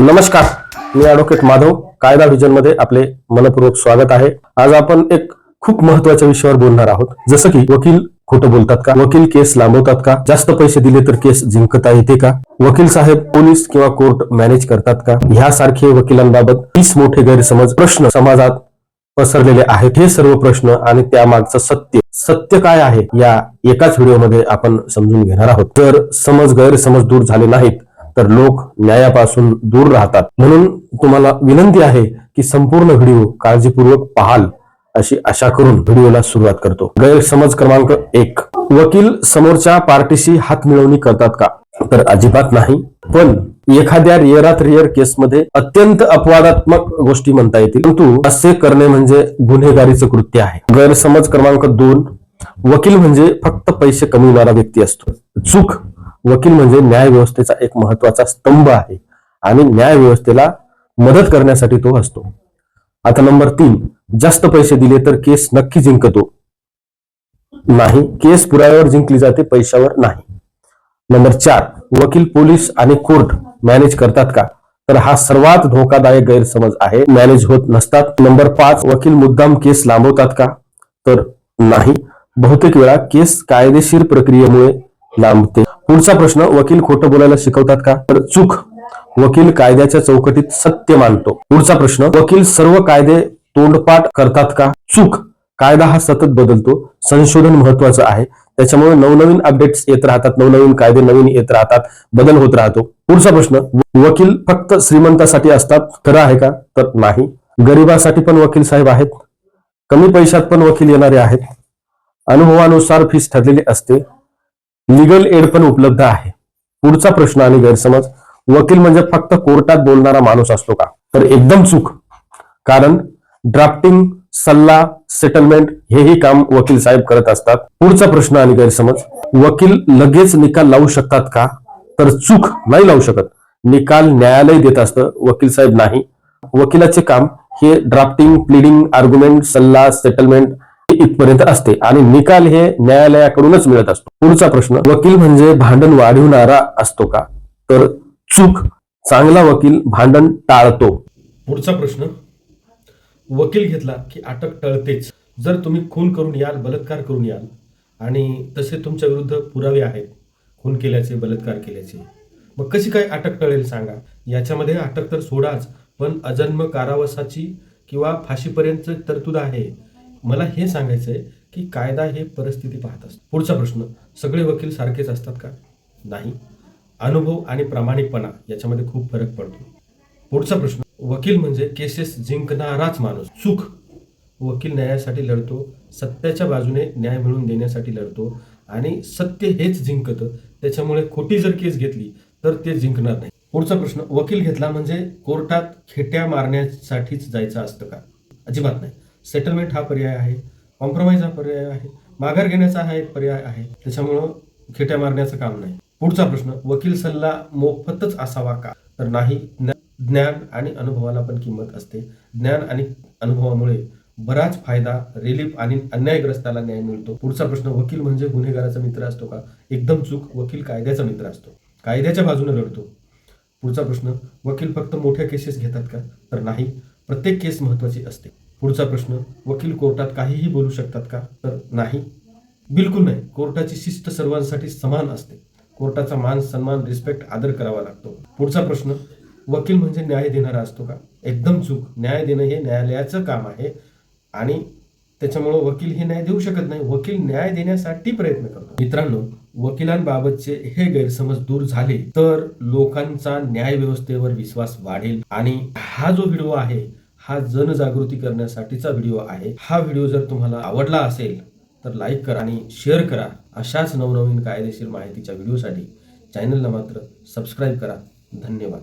नमस्कार मी ॲडव्होकेट माधव कायदा व्हिजनमध्ये आपले मनपूर्वक स्वागत आहे. आज आपण एक खूप महत्त्वाच्या विषयावर बोलणार आहोत. जसं की वकील खोटं बोलतात का? वकील केस लांबवतात का? जास्त पैसे दिले तर केस जिंकता येते का? वकील साहेब पोलीस किंवा कोर्ट मॅनेज करतात का? ह्यासारखे वकिलांबाबत तीस मोठे गैरसमज प्रश्न समाजात पसरलेले आहेत. हे सर्व प्रश्न आणि त्यामागचं सत्य सत्य काय आहे या एकाच व्हिडिओमध्ये आपण समजून घेणार आहोत. तर समज गैरसमज दूर झाले नाहीत. तर लोक न्यायापासून दूर राहतात. म्हणून तुम्हाला विनंती आहे की संपूर्ण व्हिडिओ काळजीपूर्वक पाहाल अशी आशा करून व्हिडिओला सुरुवात करतो. गैरसमज क्रमांक एक. वकील समोरच्या पार्टीशी हात मिळवणी करतात का? तर अजिबात नाही. पण एखाद्या रिअरात रिअर केसमध्ये अत्यंत अपवादात्मक गोष्टी म्हणता येतील. परंतु असे करणे म्हणजे गुन्हेगारीचं कृत्य आहे. गैरसमज क्रमांक दोन. वकील म्हणजे फक्त पैसे कमविणारा व्यक्ती असतो. चूक वकील म्हणजे न्याय व्यवस्थेचा एक महत्त्वाचा स्तंभ आहे आणि न्याय व्यवस्थेला मदत करण्यासाठी तो असतो. आता नंबर तीन जास्त पैसे दिले तर केस नक्की जिंकतो. नाही केस पुराव्यावर जिंकली जाते पैशावर नाही. नंबर चार वकील पोलीस आणि कोर्ट मॅनेज करतात का? तर हा सर्वात धोकादायक गैरसमज आहे मॅनेज होत नसतात. नंबर पाच वकील मुद्दाम केस लांबवतात का? तर नाही बहुतेक वेळा केस कायदेशीर प्रक्रियेमुळे लांबते. पुढचा प्रश्न वकील खोटं बोलायला शिकवतात का? तर चूक. वकील कायद्याच्या चौकटीत सत्य मानतो. पुढचा प्रश्न वकील सर्व कायदे तोंडपाठ करतात का? चूक. कायदा हा सतत बदलतो. संशोधन महत्वाचं आहे. त्याच्यामुळे नवनवीन अपडेट्स येत राहतात. नवनवीन कायदे नवीन येत राहतात. बदल होत राहतो. पुढचा प्रश्न वकील फक्त श्रीमंतासाठी असतात? खरं आहे का? तर नाही. गरिबासाठी पण वकील साहेब आहेत. कमी पैशात पण वकील येणारे आहेत. अनुभवानुसार फीस ठरलेली असते. लिगल एड पण उपलब्ध आहे. पुढचा प्रश्न आणि गैरसमज वकील म्हणजे फक्त कोर्टात बोलणारा माणूस असतो का? तर एकदम चूक. कारण ड्राफ्टिंग सल्ला सेटलमेंट हेही काम वकील साहेब करत असतात. पुढचा प्रश्न आणि गैरसमज वकील लगेच निकाल लावू शकतात का? तर चूक नाही लावू शकत. निकाल न्यायालय देत असतं वकील साहेब नाही. वकिलाचे काम हे ड्राफ्टिंग प्लिडिंग आर्ग्युमेंट सल्ला सेटलमेंट इथपर्यंत असते. आणि निकाल हे न्यायालयाकडूनच मिळत असतो. पुढचा प्रश्न वकील म्हणजे भांडण वाढवणारा असतो का? तर चूक चांगला वकील भांडण टाळतो. पुढचा प्रश्न वकील घेतला की अटक टळतेच. जर तुम्ही खून करून याल बलात्कार करून याल आणि तसे तुमच्या विरुद्ध पुरावे आहेत खून केल्याचे बलात्कार केल्याचे मग कशी काय अटक टळेल सांगा? याच्यामध्ये अटक तर सोडाच पण अजन्म कारावासाची किंवा फाशीपर्यंत तरतूद आहे. मला हे सांगायचं आहे की कायदा हे परिस्थिती पाहत असतो. पुढचा प्रश्न सगळे वकील सारखेच असतात का? नाही. अनुभव आणि प्रामाणिकपणा याच्यामध्ये खूप फरक पडतो. पुढचा प्रश्न वकील म्हणजे केसेस जिंकणाराच माणूस. चूक. वकील न्यायासाठी लढतो सत्याच्या बाजूने न्याय मिळवून देण्यासाठी लढतो आणि सत्य हेच जिंकतं. त्याच्यामुळे खोटी जर केस घेतली तर ते जिंकणार नाही. पुढचा प्रश्न वकील घेतला म्हणजे कोर्टात खेट्या मारण्यासाठीच जायचं असतं का? अजिबात नाही. सेटलमेंट हा पर्याय आहे. कॉम्प्रोमाइज हा पर्याय आहे. माघार घेण्याचा हा एक पर्याय आहे. त्याच्यामुळं खेट्या मारण्याचं काम नाही. पुढचा प्रश्न वकील सल्ला मोफतच असावा का? तर नाही. ज्ञान आणि अनुभवाला पण किंमत असते. ज्ञान आणि अनुभवामुळे बराच फायदा रिलीफ आणि अन्यायग्रस्ताला न्याय मिळतो. पुढचा प्रश्न वकील म्हणजे गुन्हेगाराचा मित्र असतो का? एकदम चूक वकील कायद्याचा मित्र असतो. कायद्याच्या बाजूने लढतो. पुढचा प्रश्न वकील फक्त मोठ्या केसेस घेतात का? तर नाही. प्रत्येक केस महत्वाची असते. पुढचा प्रश्न वकील कोर्टात काहीही बोलू शकतात का? तर नाही. बिलकुल नाही. कोर्टाची शिस्त सर्वांसाठी समान असते. कोर्टाचा मान सन्मान रिस्पेक्ट आदर करावा लागतो. पुढचा प्रश्न वकील म्हणजे न्याय देणारा असतो का? एकदम चूक. न्याय देणं हे न्यायालयाचं काम आहे आणि त्याच्यामुळं वकील हे न्याय देऊ शकत नाही. वकील न्याय देण्यासाठी प्रयत्न करतो. मित्रांनो वकिलांबाबतचे हे गैरसमज दूर झाले तर लोकांचा न्याय व्यवस्थेवर विश्वास वाढेल आणि हा जो व्हिडिओ आहे हा जनजागृती करण्यासाठीचा व्हिडिओ आहे. हा व्हिडिओ जर तुम्हाला आवडला असेल तर लाईक करा आणि शेअर करा अशाच नवनवीन कायदेशीर माहितीच्या व्हिडिओसाठी. चॅनलला मात्र सबस्क्राईब करा. धन्यवाद.